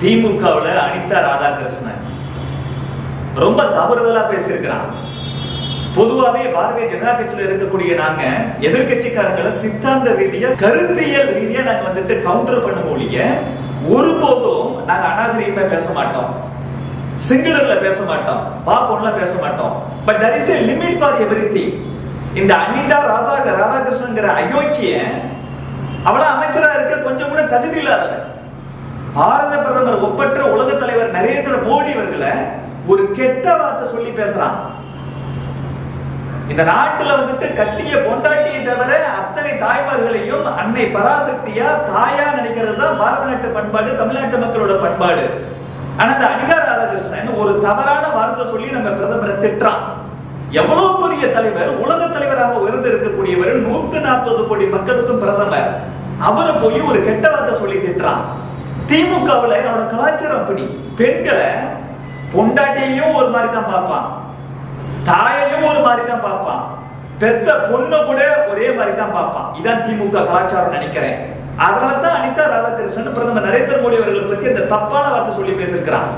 திமுகவில் அனிதா ராதாகிருஷ்ணன். ரொம்ப தவறுதலாக பேசியிருக்கிறான். பொதுவாகவே பாரதிய ஜனதா கட்சியில் இருக்கக்கூடிய நாங்க எதிர்கட்சிக்காரங்களை சித்தாந்த ரீதியா கருத்தியல் ரீதியா நாங்க வந்துட்டு கவுண்டர் பண்ண ஒழிய ஒருபோதும் நாங்க அநாகரீகமா பேச மாட்டோம். சிங்குலர்ல பேச மாட்டோம். பாப்போம்ல பேச மாட்டோம். But there is a limit for everything. இந்த அனிதா ராசா ராதாகிருஷ்ணங்கிற அயோக்கிய அவளா அமைச்சரா இருக்க கொஞ்சம் கூட தகுதி இல்லாதவன். பாரத பிரதமர் ஒப்பற்ற உலக தலைவர் நரேந்திர மோடி அவர்களை ஒரு கெட்ட வார்த்தை சொல்லி பேசுறான். இந்த நாட்டுல வந்துட்டு கட்டிய பொண்டாட்டியை தவிர அத்தனை தாய்மார்களையும் அன்னை பராசக்தியா தாயா நினைக்கிறது தான் பாரத நாட்டு பண்பாடு தமிழ்நாட்டு மக்களோட பண்பாடு. ஆனா இந்த அனிதா ராதாகிருஷ்ணன் ஒரு தவறான வார்த்தை சொல்லி நம்ம பிரதமரை திட்டுறான். எவ்வளவு பெரிய தலைவர் உலக தலைவராக உயர்ந்து இருக்கக்கூடியவர் நூத்தி நாற்பது கோடி மக்களுக்கும் பிரதமர். அவரை போய் ஒரு கெட்ட வார்த்தை சொல்லி திட்டுறான். திமுகவில் என்னோட கலாச்சாரம் அப்படி பெண்களை பொண்டாட்டியையும் ஒரு மாதிரி தான் பார்ப்பான். தாயையும் ஒரு மாதிரி தான் பார்ப்பான். பெத்த பொண்ணு கூட ஒரே மாதிரி தான் பார்ப்பான். இதான் திமுக கலாச்சாரம் நினைக்கிறேன். அதனால தான் அனிதா ராதாகிருஷ்ணன் பிரதமர் நரேந்திர மோடி அவர்களை பத்தி அந்த தப்பான வார்த்தை சொல்லி பேசியிருக்கிறான்.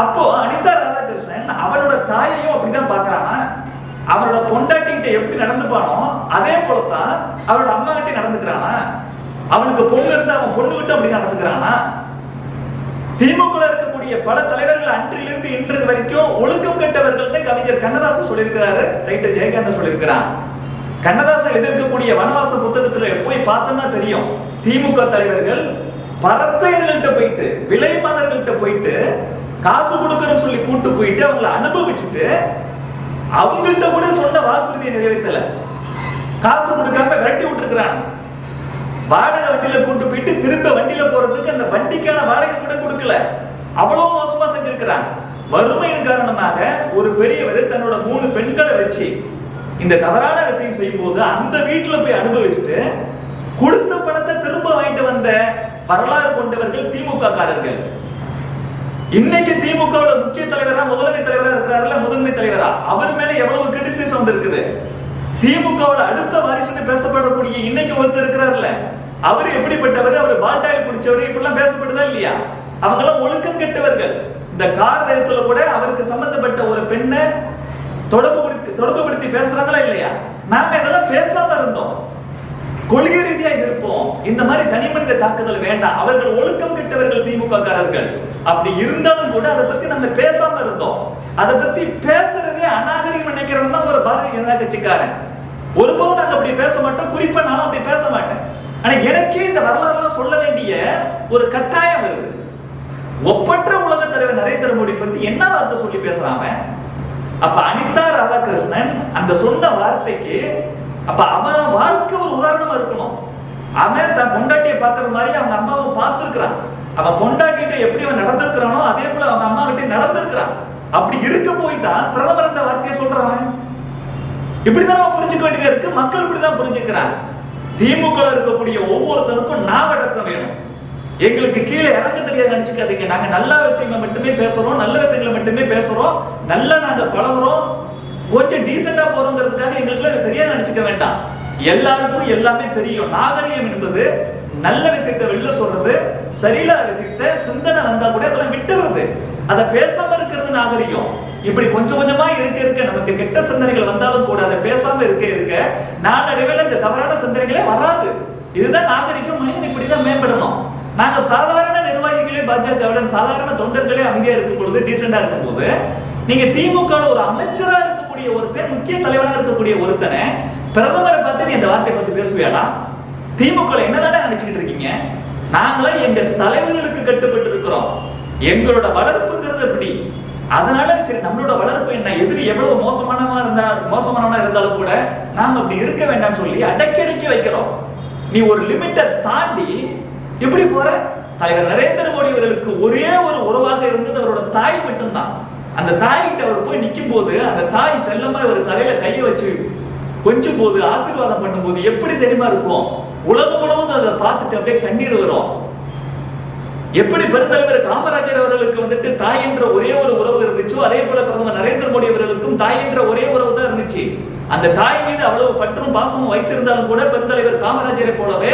அப்போ அனிதா ராதாகிருஷ்ணன் அவரோட தாயையும் அப்படிதான் பாக்குறான் அவரோட பொண்டாட்டிகிட்ட எப்படி நடந்துப்பானோ அதே போலத்தான் அவரோட அம்மா கிட்டே நடந்துக்கிறானா. அவனுக்கு பொண்ணு இருந்தா அவன் பொண்ணு கிட்ட அப்படி நடந்துக்கிறானா? திமுக இருக்கக்கூடிய பல தலைவர்கள் அன்றிலிருந்து இன்று வரைக்கும் ஒழுக்கம் கெட்டவர்கள் கவிஞர் கண்ணதாசன் சொல்லியிருக்கிறாரு. ரைட்டு ஜெயகாந்தன் சொல்லியிருக்கிறான். கண்ணதாசன் எதிர்க்கக்கூடிய வனவாச புத்தகத்துல போய் பார்த்தோம்னா தெரியும். திமுக தலைவர்கள் பரத்தையர்கள்ட்ட போயிட்டு விலை மாதர்கள்ட்ட போயிட்டு காசு கொடுக்கறன்னு சொல்லி கூட்டு போயிட்டு அவங்கள அனுபவிச்சுட்டு அவங்கள்ட்ட கூட சொன்ன வாக்குறுதியை நிறைவேற்றல. காசு கொடுக்காம விரட்டி விட்டுருக்கிறாங்க. வாடகை வண்டியில கூட்டு போயிட்டு திரும்ப வண்டியில போறதுக்கு அந்த வண்டிக்கான வாடகை கூட கொடுக்கல. அவ்வளவு மோசமா செஞ்சிருக்கிறாங்க. வறுமையின் காரணமாக ஒரு பெரியவர் தன்னோட மூணு பெண்களை வச்சு இந்த தவறான விஷயம் செய்யும் போது அந்த வீட்டுல போய் அனுபவிச்சுட்டு கொடுத்த பணத்தை திரும்ப வாங்கிட்டு வந்த வரலாறு கொண்டவர்கள் திமுக காரர்கள் இன்னைக்கு திமுகவோட முக்கிய தலைவரா முதலமை தலைவரா இருக்கிறாருல்ல முதன்மை தலைவரா. அவர் மேல எவ்வளவு கிரிட்டிசிசம் வந்திருக்குது? திமுகவோட அடுத்த வாரிசுன்னு பேசப்படக்கூடிய இன்னைக்கு ஒருத்தர் இருக்கிறார்ல அவர் எப்படிப்பட்டவர்? அவர் பால்டாயில் குடிச்சவர் இப்படிலாம் பேசப்படுதா இல்லையா? அவங்க எல்லாம் ஒழுக்கம் கெட்டவர்கள். இந்த கார் ரேஸ்ல கூட அவருக்கு சம்பந்தப்பட்ட ஒரு பெண்ணை தொடர்புபடுத்தி தொடர்புபடுத்தி பேசுறாங்களா இல்லையா? நாம இதெல்லாம் பேசாம இருந்தோம். கொள்கை ரீதியா இருப்போம் இந்த மாதிரி தனி மனித தாக்குதல் வேண்டாம். அவர்கள் ஒழுக்கம் கெட்டவர்கள் திமுக காரர்கள் அப்படி இருந்தாலும் கூட அதை பத்தி நம்ம பேசாம இருந்தோம். அதை பத்தி பேசுறதே அநாகரிகம் நினைக்கிறவன் தான் ஒரு பாரதிய ஜனதா கட்சிக்காரன். ஒருபோதும் நாங்க அப்படி பேச மாட்டோம் குறிப்பா நானும் அப்படி பேச மாட்டேன். ஆனா எனக்கே இந்த வரலாறுலாம் சொல்ல வேண்டிய ஒரு கட்டாயம் வருது ஒப்பற்ற உலக தலைவர் நரேந்திர மோடி பத்தி என்ன வார்த்தை சொல்லி பேசுறாம அப்ப அனிதா ராதாகிருஷ்ணன் அந்த சொந்த வார்த்தைக்கு அப்ப அவன் வாழ்க்கை ஒரு உதாரணமா இருக்கணும். அவன் தன் பொண்டாட்டியை பார்க்குற மாதிரி அவங்க அம்மாவை பார்த்திருக்கிறான். அவன் பொண்டாட்டிகிட்ட எப்படி அவன் நடந்திருக்கிறானோ அதே போல அவங்க அம்மா கிட்டே நடந்திருக்கிறான். அப்படி இருக்க போய் தான் பிரதமர் அந்த வார்த்தையை சொல்றாங்க. இப்படிதான் புரிஞ்சுக்க வேண்டியதா இருக்கு. மக்கள் இப்படிதான் புரிஞ்சுக்கிறாங்க. திமுக இருக்கக்கூடிய ஒவ்வொருத்தருக்கும் நாவடக்கம் வேணும். எங்களுக்கு கீழே இறங்க தெரியாது நினைச்சுக்காதீங்க. நாங்க நல்ல விஷயங்களை மட்டுமே பேசுறோம். நல்ல விஷயங்களை மட்டுமே பேசுறோம். நல்லா நாங்க பழகுறோம். கொஞ்சம் டீசெண்டா போறோங்கிறதுக்காக எங்களுக்கு அது தெரியாது நினைச்சுக்க வேண்டாம். எல்லாருக்கும் எல்லாமே தெரியும். நாகரிகம் என்பது நல்ல விஷயத்தை வெளில சொல்றது சரியில்லாத விஷயத்தை சிந்தனை வந்தா கூட அதெல்லாம் விட்டுறது. அதை பேசாம நாகரிகம். இப்படி கொஞ்சம் கொஞ்சமா இருக்க இருக்க நமக்கு கெட்ட சிந்தனைகள் வந்தாலும் கூட அதை பேசாம இருக்க இருக்க நாளடைவில் இந்த தவறான சிந்தனைகளே வராது. இதுதான் நாகரிகம் மனிதன் இப்படிதான் மேம்படணும். நாங்க சாதாரண நிர்வாகிகளே பாஜகவுடன் சாதாரண தொண்டர்களே அமைதியா இருக்கும் பொழுது டீசெண்டா இருக்கும் போது நீங்க திமுக ஒரு அமைச்சரா இருக்கக்கூடிய ஒருத்தன் முக்கிய தலைவராக இருக்கக்கூடிய ஒருத்தனை பிரதமரை பார்த்து நீ இந்த வார்த்தை பத்தி பேசுவியாடா? திமுக என்னதான் நினைச்சுக்கிட்டு இருக்கீங்க? நாங்களே எங்க தலைவர்களுக்கு கட்டுப்பட்டு இருக்கிறோம் எங்களோட வளர்ப்புங்கிறது எப்படி? அதனால சரி நம்மளோட வளர்ப்பு என்ன? எதிரி எவ்வளவு மோசமானவா இருந்தா மோசமானவனா இருந்தாலும் கூட நாம அப்படி இருக்க வேண்டாம்னு சொல்லி அடக்கி வைக்கிறோம். நீ ஒரு லிமிட்டை தாண்டி எப்படி போற? தலைவர் நரேந்திர மோடி அவர்களுக்கு ஒரே ஒரு உறவாக இருந்தது அவரோட தாய் மட்டும்தான். அந்த தாய்கிட்ட அவர் போய் நிற்கும் போது அந்த தாய் செல்லமா அவர் தலையில கையை வச்சு கொஞ்சம் போது ஆசீர்வாதம் பண்ணும்போது எப்படி தெரியுமா இருக்கும்? உலகம் முழுவதும் அதை பார்த்துட்டு அப்படியே கண்ணீர் வரும். எப்படி பெருந்தலைவர் காமராஜர் அவர்களுக்கு வந்துட்டு தாய் என்ற ஒரே ஒரு உறவு இருந்துச்சோ அதே போல பிரதமர் நரேந்திர மோடி அவர்களுக்கும் தாய் என்ற ஒரே உறவு தான் இருந்துச்சு. அந்த தாய் மீது அவ்வளவு பற்றும் பாசமும் வைத்திருந்தாலும் கூட பெருந்தலைவர் காமராஜரை போலவே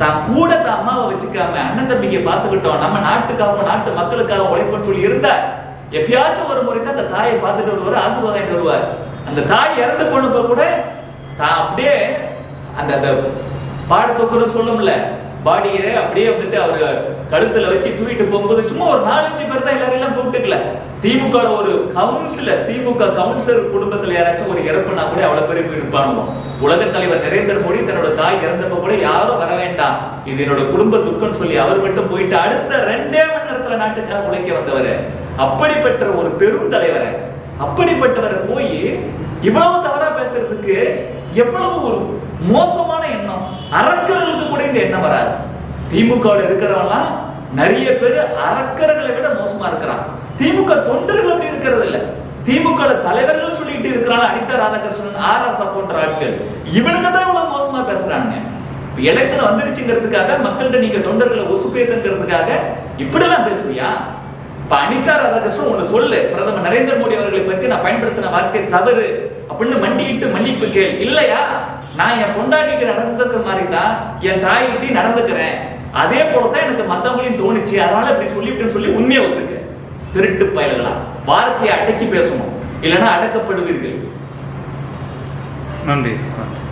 தான் கூட தான் அம்மாவை வச்சுக்காம அண்ணன் தம்பிக்கு பார்த்துக்கிட்டோம். நம்ம நாட்டுக்காகவும் நாட்டு மக்களுக்காக உழைப்புன்னு சொல்லி இருந்தார் எப்பயாச்சும் ஒரு முறைக்கு அந்த தாயை பார்த்துட்டு வருவார் ஆசீர்வாதம் வருவார் அந்த தாய் இறந்து போனப்ப கூட தான் அப்படியே அந்த அந்த பாடத்தொக்குன்னு சொல்லும்ல பாடியை அப்படியே வந்துட்டு அவரு கழுத்துல வச்சு தூக்கிட்டு போகும்போது சும்மா ஒரு நாலஞ்சு பேர் தான் எல்லாரும் எல்லாம் கூப்பிட்டுக்கல. திமுக ஒரு கவுன்சிலர் திமுக கவுன்சிலர் குடும்பத்துல யாராச்சும் ஒரு இறப்புனா கூட அவ்வளவு பேர் போய் உலக தலைவர் நரேந்திர மோடி தன்னோட தாய் இறந்தப்ப கூட யாரும் வர வேண்டாம். இது என்னோட குடும்ப துக்கம்னு சொல்லி அவர் மட்டும் போயிட்டு அடுத்த ரெண்டே மணி நேரத்துல நாட்டுக்காக உழைக்க வந்தவர். அப்படிப்பட்ட ஒரு பெரும் தலைவரை அப்படிப்பட்டவரை போய் இவ்வளவு தவறா பேசுறதுக்கு எவ்வளவு ஒரு மோசமான எண்ணம் அரக்கர்களுக்கு கூட இந்த எண்ணம் வராது. திமுக இருக்கிறவங்களாம் நிறைய பேர் அரக்கர்களை விட மோசமா இருக்கிறான் திமுக தொண்டர்கள் அப்படி இருக்கிறது இல்ல. திமுக தலைவர்கள் சொல்லிட்டு இருக்கிறாங்க அனிதா ராதாகிருஷ்ணன் ஆர் ராசா போன்ற ஆட்கள். இவனுங்க தான் இவ்வளவு மோசமா பேசுறானுங்க. எலெக்ஷன் வந்துருச்சுங்கிறதுக்காக மக்கள்கிட்ட நீங்க தொண்டர்களை உசுப்பேத்துங்கிறதுக்காக இப்படிலாம் பேசுவியா இப்ப அனிதா ராதாகிருஷ்ணன் ஒண்ணு சொல்லு. பிரதமர் நரேந்திர மோடி அவர்களை பத்தி நான் பயன்படுத்தின வார்த்தை தவறு அப்படின்னு மண்டியிட்டு மன்னிப்பு கேள். இல்லையா? நான் என் பொண்டாட்டிட்டு நடந்துக்கிற மாதிரி தான் என் தாய்கிட்ட நடந்துக்கிறேன். அதே போல தான் எனக்கு மத்தவங்களையும் தோணுச்சு. அதனால இப்படி சொல்லிவிட்டேன்னு சொல்லி உண்மையை ஒத்துக்க. திருட்டு பயல்களா? வார்த்தையை அடக்கி பேசணும். இல்லைன்னா அடக்கப்படுவீர்கள். நன்றி நன்றி